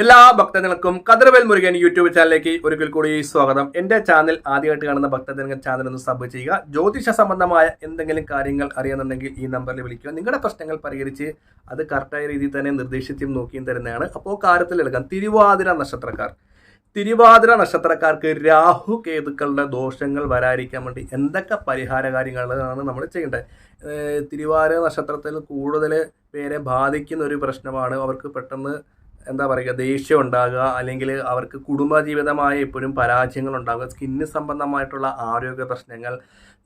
എല്ലാ ഭക്തജനങ്ങൾക്കും കതിർവേൽ മുരുകൻ യൂട്യൂബ് ചാനലിലേക്ക് ഒരിക്കൽ കൂടി സ്വാഗതം. എന്റെ ചാനൽ ആദ്യമായിട്ട് കാണുന്ന ഭക്തജനങ്ങൾ ചാനൽ ഒന്ന് സബ് ചെയ്യുക. ജ്യോതിഷ സംബന്ധമായ എന്തെങ്കിലും കാര്യങ്ങൾ അറിയാന്നുണ്ടെങ്കിൽ ഈ നമ്പറിൽ വിളിക്കുക. നിങ്ങളുടെ പ്രശ്നങ്ങൾ പരിഹരിച്ച് അത് കറക്റ്റായ രീതിയിൽ തന്നെ നിർദ്ദേശിച്ചും നോക്കിയും തരുന്നതാണ്. അപ്പോൾ കാര്യത്തിൽ എടുക്കാം. തിരുവാതിര നക്ഷത്രക്കാർ. തിരുവാതിര നക്ഷത്രക്കാർക്ക് രാഹു കേതുക്കളുടെ ദോഷങ്ങൾ വരാതിരിക്കാൻ വേണ്ടി എന്തൊക്കെ പരിഹാര കാര്യങ്ങളാണ് നമ്മൾ ചെയ്യേണ്ടത്? തിരുവാതിര നക്ഷത്രത്തിൽ കൂടുതൽ പേരെ ബാധിക്കുന്ന ഒരു പ്രശ്നമാണ്. അവർക്ക് പെട്ടെന്ന് എന്താ പറയുക ദേഷ്യം ഉണ്ടാകുക അല്ലെങ്കിൽ അവർക്ക് കുടുംബജീവിതമായ എപ്പോഴും പരാജയങ്ങൾ ഉണ്ടാകുക സ്കിന്ന് സംബന്ധമായിട്ടുള്ള ആരോഗ്യ പ്രശ്നങ്ങൾ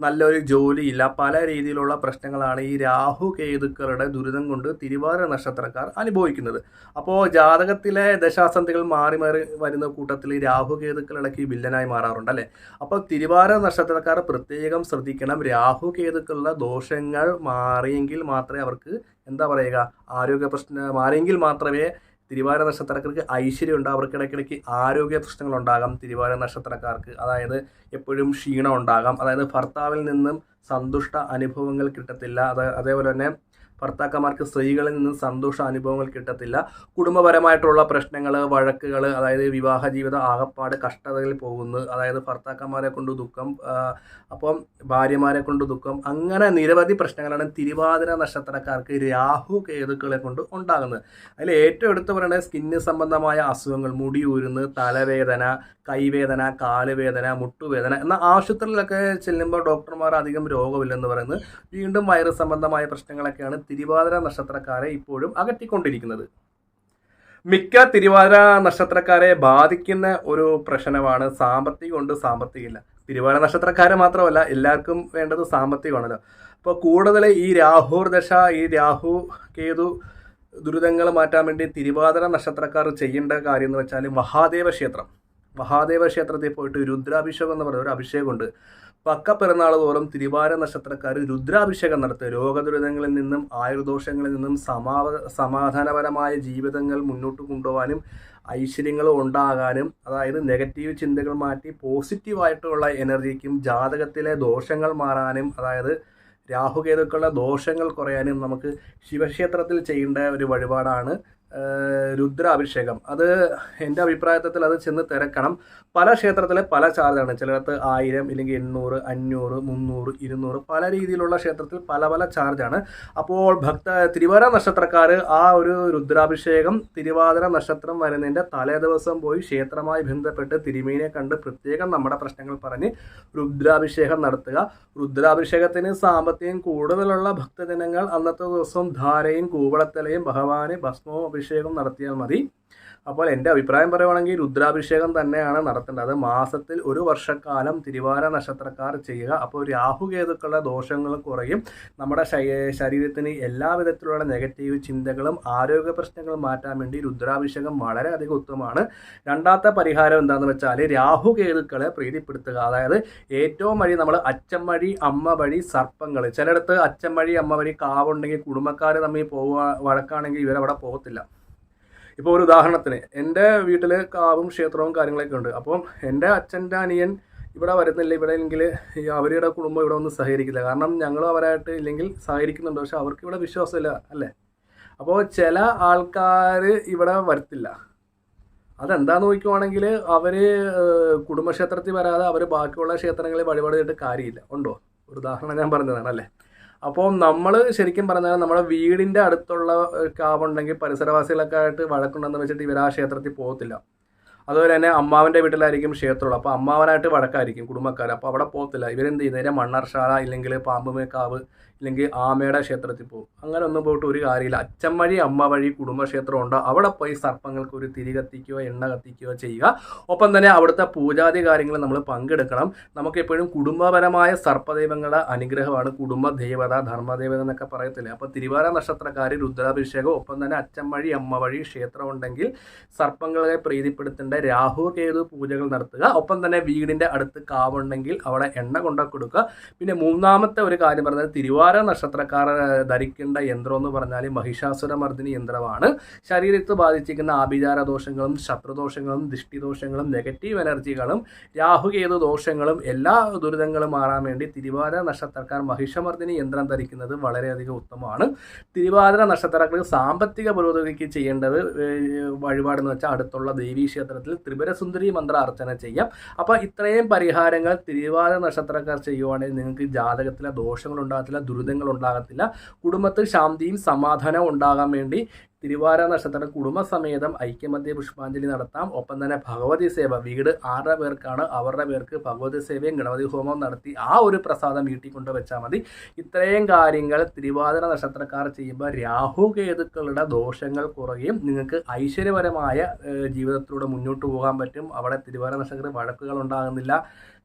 നല്ലൊരു ജോലിയില്ല പല രീതിയിലുള്ള പ്രശ്നങ്ങളാണ് ഈ രാഹു കേതുക്കളുടെ ദുരിതം കൊണ്ട് തിരുവാതിര നക്ഷത്രക്കാർ അനുഭവിക്കുന്നത്. അപ്പോൾ ജാതകത്തിലെ ദശാസന്ധികൾ മാറി മാറി വരുന്ന കൂട്ടത്തിൽ രാഹു കേതുക്കൾ ഇടയ്ക്ക് വില്ലനായി മാറാറുണ്ട് അല്ലേ? അപ്പോൾ തിരുവാതിര നക്ഷത്രക്കാർ പ്രത്യേകം ശ്രദ്ധിക്കണം. രാഹു കേതുക്കളുടെ ദോഷങ്ങൾ മാറിയെങ്കിൽ മാത്രമേ അവർക്ക് എന്താ പറയുക ആരോഗ്യ പ്രശ്നം മാറിയെങ്കിൽ മാത്രമേ തിരുവാതിര നക്ഷത്രക്കാർക്ക് ഐശ്വര്യം ഉണ്ടാകും അവർക്ക് ഇടയ്ക്കിടയ്ക്ക് ആരോഗ്യ പ്രശ്നങ്ങൾ ഉണ്ടാകാം തിരുവാര നക്ഷത്രക്കാർക്ക്. അതായത് എപ്പോഴും ക്ഷീണം ഉണ്ടാകാം. അതായത് ഭർത്താവിൽ നിന്നും സന്തുഷ്ട അനുഭവങ്ങൾ കിട്ടത്തില്ല. അത് അതേപോലെ തന്നെ ഭർത്താക്കന്മാർക്ക് സ്ത്രീകളിൽ നിന്ന് സന്തോഷ അനുഭവങ്ങൾ കിട്ടത്തില്ല. കുടുംബപരമായിട്ടുള്ള പ്രശ്നങ്ങൾ വഴക്കുകൾ അതായത് വിവാഹ ജീവിതം ആകപ്പാട് കഷ്ടതയിൽ പോകുന്നു. അതായത് ഭർത്താക്കന്മാരെ കൊണ്ട് ദുഃഖം അപ്പം ഭാര്യമാരെ കൊണ്ട് ദുഃഖം അങ്ങനെ നിരവധി പ്രശ്നങ്ങളാണ് തിരുവാതിര നക്ഷത്രക്കാർക്ക് രാഹു കേതുക്കളെ കൊണ്ട് ഉണ്ടാകുന്നത്. അതിൽ ഏറ്റവും എടുത്തു സ്കിന്ന് സംബന്ധമായ അസുഖങ്ങൾ മുടി ഊരുന്ന് തലവേദന കൈവേദന കാലുവേദന മുട്ടുവേദന എന്ന ആശുപത്രിയിലൊക്കെ ചെല്ലുമ്പോൾ ഡോക്ടർമാർ അധികം രോഗമില്ലെന്ന് പറയുന്നത് വീണ്ടും വൈറസ് സംബന്ധമായ പ്രശ്നങ്ങളൊക്കെയാണ് തിരുവാതിര നക്ഷത്രക്കാരെ ഇപ്പോഴും അകറ്റിക്കൊണ്ടിരിക്കുന്നത്. മിക്ക തിരുവാതിര നക്ഷത്രക്കാരെ ബാധിക്കുന്ന ഒരു പ്രശ്നമാണ് സാമ്പത്തികം കൊണ്ട് സാമ്പത്തികമില്ല. തിരുവാതിര നക്ഷത്രക്കാരെ മാത്രമല്ല എല്ലാവർക്കും വേണ്ടത് സാമ്പത്തികമാണല്ലോ. അപ്പോൾ കൂടുതൽ ഈ രാഹുർ ദശ ഈ രാഹു കേതു ദുരിതങ്ങൾ മാറ്റാൻ വേണ്ടി തിരുവാതിര നക്ഷത്രക്കാർ ചെയ്യേണ്ട കാര്യം എന്ന് വെച്ചാൽ മഹാദേവ ക്ഷേത്രം. മഹാദേവ ക്ഷേത്രത്തിൽ പോയിട്ട് രുദ്രാഭിഷേകം എന്ന് പറഞ്ഞ ഒരു അഭിഷേകമുണ്ട് പക്ക പിറന്നാൾ തോറും തിരുവാര നക്ഷത്രക്കാർ രുദ്രാഭിഷേകം നടത്തുക. രോഗദുരിതങ്ങളിൽ നിന്നും ആയുർദോഷങ്ങളിൽ നിന്നും സമാ സമാധാനപരമായ ജീവിതങ്ങൾ മുന്നോട്ട് കൊണ്ടുപോകാനും ഐശ്വര്യങ്ങൾ ഉണ്ടാകാനും അതായത് നെഗറ്റീവ് ചിന്തകൾ മാറ്റി പോസിറ്റീവായിട്ടുള്ള എനർജിക്കും ജാതകത്തിലെ ദോഷങ്ങൾ മാറാനും അതായത് രാഹുകേതുക്കളുടെ ദോഷങ്ങൾ കുറയാനും നമുക്ക് ശിവക്ഷേത്രത്തിൽ ചെയ്യേണ്ട ഒരു വഴിപാടാണ് രുദ്രാഭിഷേകം. അത് എന്റെ അഭിപ്രായത്തിൽ അത് ചെന്ന് തിരക്കണം. പല ക്ഷേത്രത്തിലെ പല ചാർജാണ് ചിലടത്ത് ആയിരം ഇല്ലെങ്കിൽ എണ്ണൂറ് അഞ്ഞൂറ് മുന്നൂറ് ഇരുന്നൂറ് പല രീതിയിലുള്ള ക്ഷേത്രത്തിൽ പല പല ചാർജാണ് അപ്പോൾ ഭക്ത തിരുവാതിര നക്ഷത്രക്കാർ ആ ഒരു രുദ്രാഭിഷേകം തിരുവാതിര നക്ഷത്രം വരുന്നതിന്റെ തലേ ദിവസം പോയി ക്ഷേത്രമായി ബന്ധപ്പെട്ട് തിരുമീനെ കണ്ട് പ്രത്യേകം നമ്മുടെ പ്രശ്നങ്ങൾ പറഞ്ഞ് രുദ്രാഭിഷേകം നടത്തുക. രുദ്രാഭിഷേകത്തിന് സാമ്പത്തികം കൂടുതലുള്ള ഭക്തജനങ്ങൾ അന്നത്തെ ദിവസം ധാരയും കൂവളത്തലയും ഭഗവാന് ഭസ്മവും അഭിഷേകം നടത്തിയാൽ മതി. അപ്പോൾ എന്റെ അഭിപ്രായം പറയുവാണെങ്കിൽ രുദ്രാഭിഷേകം തന്നെയാണ് നടത്തേണ്ടത്. മാസത്തിൽ ഒരു വർഷക്കാലം തിരുവാര നക്ഷത്രക്കാർ ചെയ്യുക. അപ്പോൾ രാഹുകേതുക്കളുടെ ദോഷങ്ങൾ കുറയും. നമ്മുടെ ശരീ- ശരീരത്തിന് എല്ലാ വിധത്തിലുള്ള നെഗറ്റീവ് ചിന്തകളും ആരോഗ്യ പ്രശ്നങ്ങളും മാറ്റാൻ വേണ്ടി രുദ്രാഭിഷേകം വളരെയധികം ഉത്തമമാണ്. രണ്ടാമത്തെ പരിഹാരം എന്താണെന്ന് വെച്ചാൽ രാഹുകേതുക്കളെ പ്രീതിപ്പെടുത്തുക. അതായത് ഏറ്റവും വഴി നമ്മൾ അച്ചമ്മഴി അമ്മ വഴി സർപ്പങ്ങൾ. ചിലയിടത്ത് അച്ചമ്മഴി അമ്മ വഴി കാവുണ്ടെങ്കിൽ കുടുംബക്കാർ തമ്മിൽ പോവുക വഴക്കാണെങ്കിൽ ഇവരവിടെ പോകത്തില്ല. ഇപ്പോൾ ഒരു ഉദാഹരണത്തിന് എന്റെ വീട്ടിൽ കാവും ക്ഷേത്രവും കാര്യങ്ങളൊക്കെ ഉണ്ട്. അപ്പം എന്റെ അച്ഛന്റെ അനിയൻ ഇവിടെ വരുന്നില്ല. ഇവിടെ എങ്കിൽ അവരുടെ കുടുംബം ഇവിടെ ഒന്നും സഹകരിക്കില്ല. കാരണം ഞങ്ങളും അവരായിട്ട് ഇല്ലെങ്കിൽ സഹകരിക്കുന്നുണ്ട്. പക്ഷെ അവർക്ക് ഇവിടെ വിശ്വാസമില്ല അല്ലേ? അപ്പോൾ ചില ആൾക്കാർ ഇവിടെ വരത്തില്ല. അതെന്താന്ന് നോക്കുവാണെങ്കിൽ അവർ കുടുംബക്ഷേത്രത്തിൽ വരാതെ അവർ ബാക്കിയുള്ള ക്ഷേത്രങ്ങളിൽ വഴിപാട് ചെയ്തിട്ട് കാര്യമില്ല. ഉണ്ടോ? ഒരു ഉദാഹരണം ഞാൻ പറഞ്ഞതാണ് അല്ലേ? അപ്പോൾ നമ്മൾ ശരിക്കും പറഞ്ഞാൽ നമ്മുടെ വീടിന്റെ അടുത്തുള്ള കാവ് കാവുണ്ടെങ്കിൽ പരിസരവാസികളൊക്കെ ആയിട്ട് വഴക്കുണ്ടെന്ന് വെച്ചിട്ട് ഇവർ ആ ക്ഷേത്രത്തിൽ പോകത്തില്ല. അതുപോലെ തന്നെ അമ്മാവന്റെ വീട്ടിലായിരിക്കും ക്ഷേത്രമുള്ളത് അപ്പോൾ അമ്മാവനായിട്ട് വഴക്കായിരിക്കും കുടുംബക്കാർ അപ്പോൾ അവിടെ പോകത്തില്ല. ഇവരെന്ത് ചെയ്യും നേരെ മണ്ണർശാല ഇല്ലെങ്കിൽ പാമ്പുമേക്കാവ് ഇല്ലെങ്കിൽ ആമയുടെ ക്ഷേത്രത്തിൽ പോകും. അങ്ങനെ ഒന്നും പോയിട്ട് ഒരു കാര്യമില്ല. അച്ഛൻ വഴി അമ്മ വഴി കുടുംബക്ഷേത്രം ഉണ്ട്? അവിടെ പോയി സർപ്പങ്ങൾക്ക് ഒരു തിരി കത്തിക്കുകയോ എണ്ണ കത്തിക്കുകയോ ചെയ്യുക. ഒപ്പം തന്നെ അവിടുത്തെ പൂജാതി കാര്യങ്ങൾ നമ്മൾ പങ്കെടുക്കണം. നമുക്ക് എപ്പോഴും കുടുംബപരമായ സർപ്പദൈവങ്ങളുടെ അനുഗ്രഹമാണ്. കുടുംബ ദേവത ധർമ്മദേവത എന്നൊക്കെ പറയത്തില്ലേ? അപ്പോൾ തിരുവാര നക്ഷത്രക്കാർ രുദ്രാഭിഷേകം ഒപ്പം തന്നെ അച്ഛൻ വഴി അമ്മ വഴി ക്ഷേത്രം ഉണ്ടെങ്കിൽ സർപ്പങ്ങളെ പ്രീതിപ്പെടുത്തേണ്ട രാഹു കേതു പൂജകൾ നടത്തുക. ഒപ്പം തന്നെ വീടിന്റെ അടുത്ത് കാവുണ്ടെങ്കിൽ അവിടെ എണ്ണ കൊണ്ട കൊടുക്കുക. പിന്നെ മൂന്നാമത്തെ ഒരു കാര്യം പറഞ്ഞാൽ തിരുവാ തിരുവാര നക്ഷത്രക്കാർ ധരിക്കേണ്ട യന്ത്രം എന്ന് പറഞ്ഞാൽ മഹിഷാസുരമർദ്ദിനി യന്ത്രമാണ്. ശരീരത്ത് ബാധിച്ചിരിക്കുന്ന ആഭിചാര ദോഷങ്ങളും ശത്രുദോഷങ്ങളും ദൃഷ്ടിദോഷങ്ങളും നെഗറ്റീവ് എനർജികളും രാഹുകേതു ദോഷങ്ങളും എല്ലാ ദുരിതങ്ങളും മാറാൻ വേണ്ടി തിരുവാതിര നക്ഷത്രക്കാർ മഹിഷമർദ്ദിനി യന്ത്രം ധരിക്കുന്നത് വളരെയധികം ഉത്തമമാണ്. തിരുവാതിര നക്ഷത്രക്കാർ സാമ്പത്തിക പുരോഗതിക്ക് ചെയ്യേണ്ടത് വഴിപാടെന്ന് വെച്ചാൽ അടുത്തുള്ള ദേവീ ക്ഷേത്രത്തിൽ ത്രിപുരസുന്ദരി മന്ത്ര അർച്ചന ചെയ്യാം. അപ്പോൾ ഇത്രയും പരിഹാരങ്ങൾ തിരുവാതിര നക്ഷത്രക്കാർ ചെയ്യുവാണെങ്കിൽ നിങ്ങൾക്ക് ജാതകത്തിലെ ദോഷങ്ങൾ ഉണ്ടാകത്തില്ല ദുരിതങ്ങൾ ഉണ്ടാകത്തില്ല കുടുംബത്തിൽ ശാന്തിയും സമാധാനവും ഉണ്ടാകാൻ വേണ്ടി തിരുവാര നക്ഷത്രം കുടുംബസമേതം ഐക്യമധ്യ പുഷ്പാഞ്ജലി നടത്താം. ഒപ്പം തന്നെ ഭഗവതി സേവ വീട് ആറര പേർക്കാണ് അവരുടെ പേർക്ക് ഭഗവതി സേവയും ഗണപതി ഹോമവും നടത്തി ആ ഒരു പ്രസാദം വീട്ടിൽ കൊണ്ട് വെച്ചാൽ മതി. ഇത്രയും കാര്യങ്ങൾ തിരുവാതിര നക്ഷത്രക്കാർ ചെയ്യുമ്പോൾ രാഹുകേതുക്കളുടെ ദോഷങ്ങൾ കുറയും. നിങ്ങൾക്ക് ഐശ്വര്യപരമായ ജീവിതത്തിലൂടെ മുന്നോട്ട് പോകാൻ പറ്റും. അവിടെ തിരുവാതിര നക്ഷത്രത്തിൽ വഴക്കുകൾ ഉണ്ടാകുന്നില്ല.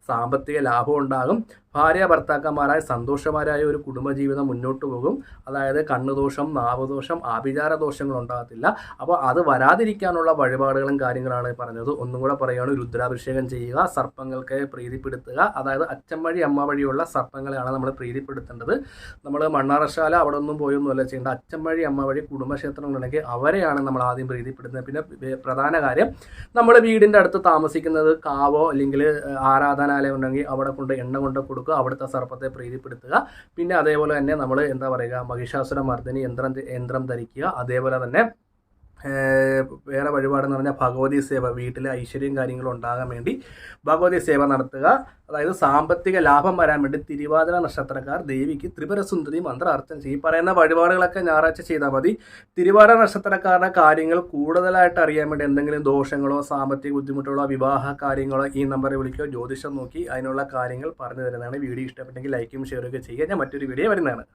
സാമ്പത്തിക ലാഭം ഉണ്ടാകും. ഭാര്യ ഭർത്താക്കന്മാരായ സന്തോഷമാരായ ഒരു കുടുംബജീവിതം മുന്നോട്ട് പോകും. അതായത് കണ്ണുദോഷം നാവദോഷം ആഭിചാര ദോഷങ്ങൾ ഉണ്ടാകത്തില്ല. അപ്പോൾ അത് വരാതിരിക്കാനുള്ള വഴിപാടുകളും കാര്യങ്ങളാണ് പറഞ്ഞത്. ഒന്നും കൂടെ പറയുകയാണ് രുദ്രാഭിഷേകം ചെയ്യുക സർപ്പങ്ങൾക്ക് പ്രീതിപ്പെടുത്തുക. അതായത് അച്ഛൻ വഴി അമ്മ വഴിയുള്ള സർപ്പങ്ങളെയാണ് നമ്മൾ പ്രീതിപ്പെടുത്തേണ്ടത്. നമ്മൾ മണ്ണാറശാല അവിടെ ഒന്നും പോയൊന്നുമല്ല ചെയ്യേണ്ട. അച്ഛൻ വഴി അമ്മ വഴി കുടുംബക്ഷേത്രങ്ങളുണ്ടെങ്കിൽ അവരെയാണ് നമ്മൾ ആദ്യം പ്രീതിപ്പെടുത്തുന്നത്. പിന്നെ പ്രധാന കാര്യം നമ്മൾ വീടിന്റെ അടുത്ത് താമസിക്കുന്നത് കാവോ അല്ലെങ്കിൽ ആരാധനാലയം ഉണ്ടെങ്കിൽ അവിടെ കൊണ്ട് എണ്ണ കൊണ്ട് അവിടുത്തെ സർപ്പത്തെ പ്രീതിപ്പെടുത്തുക. പിന്നെ അതേപോലെ തന്നെ നമ്മൾ എന്താ പറയുക മഹിഷാസുര മർദ്ദിനി യന്ത്രം യന്ത്രം ധരിക്കുക അതേപോലെ തന്നെ വേറെ വഴിപാടെന്ന് പറഞ്ഞാൽ ഭഗവതി സേവ വീട്ടിലെ ഐശ്വര്യം കാര്യങ്ങളും ഉണ്ടാകാൻ വേണ്ടി ഭഗവതി സേവ നടത്തുക. അതായത് സാമ്പത്തിക ലാഭം വരാൻ വേണ്ടി തിരുവാതിര നക്ഷത്രക്കാർ ദേവിക്ക് ത്രിപുരസുന്ദരി മന്ത്രാർത്ഥം ചെയ്യും. ഈ പറയുന്ന വഴിപാടുകളൊക്കെ ഞായറാഴ്ച ചെയ്താൽ മതി. തിരുവാതിര നക്ഷത്രക്കാരുടെ കാര്യങ്ങൾ കൂടുതലായിട്ട് അറിയാൻ വേണ്ടി എന്തെങ്കിലും ദോഷങ്ങളോ സാമ്പത്തിക ബുദ്ധിമുട്ടുകളോ വിവാഹ കാര്യങ്ങളോ ഈ നമ്പറിൽ വിളിക്കുകയോ ജ്യോതിഷം നോക്കി അതിനുള്ള കാര്യങ്ങൾ പറഞ്ഞു തരുന്നതാണ്. വീഡിയോ ഇഷ്ടപ്പെട്ടെങ്കിൽ ലൈക്കും ഷെയറൊക്കെ ചെയ്യുക. ഞാൻ മറ്റൊരു വീഡിയോ വരുന്നതാണ്.